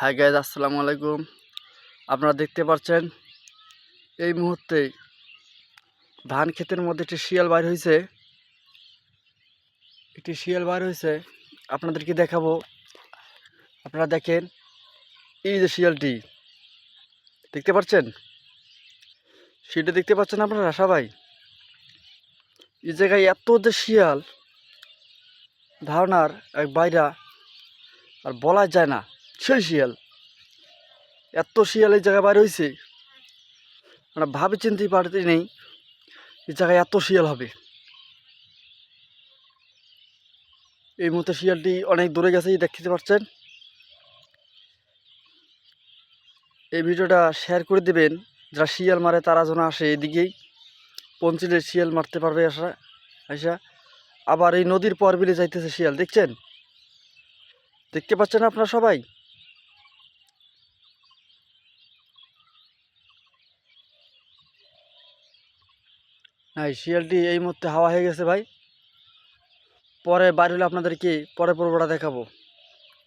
Hi guys আসসালামু আলাইকুম। আপনারা দেখতে পাচ্ছেন, এই মুহূর্তে ধান ক্ষেতের মধ্যে একটি শিয়াল বাইর হয়েছে একটি শিয়াল বাইর হয়েছে আপনাদেরকে দেখাবো। আপনারা দেখেন, এই যে শিয়ালটি, দেখতে পাচ্ছেন? সেটা দেখতে পাচ্ছেন আপনারা সবাই? এই জায়গায় এত যে শিয়াল, ধারণার এক বাইরা, আর বলা যায় না। সেই শিয়াল। এত শিয়াল এই জায়গায় বাইরে হয়েছে আমরা ভাবে চিনতেই পারতে নেই এই জায়গায় এত শিয়াল হবে। এই মুহূর্তে শিয়ালটি অনেক দূরে গেছে দেখতে পাচ্ছেন? এই ভিডিওটা শেয়ার করে দেবেন, যারা শিয়াল মারে তারা যেন আসে এদিকেই পঞ্চিলে শিয়াল মারতে পারবে আসা আসা আবার এই নদীর পর বিলে যাইতেছে শিয়াল, দেখছেন? দেখতে পাচ্ছেন আপনারা সবাই? হ্যাঁ শিয়ালটি এই মুহূর্তে হাওয়া হয়ে গেছে ভাই। পরে বাইরে হলে আপনাদেরকে পরে পর্বটা দেখাবো?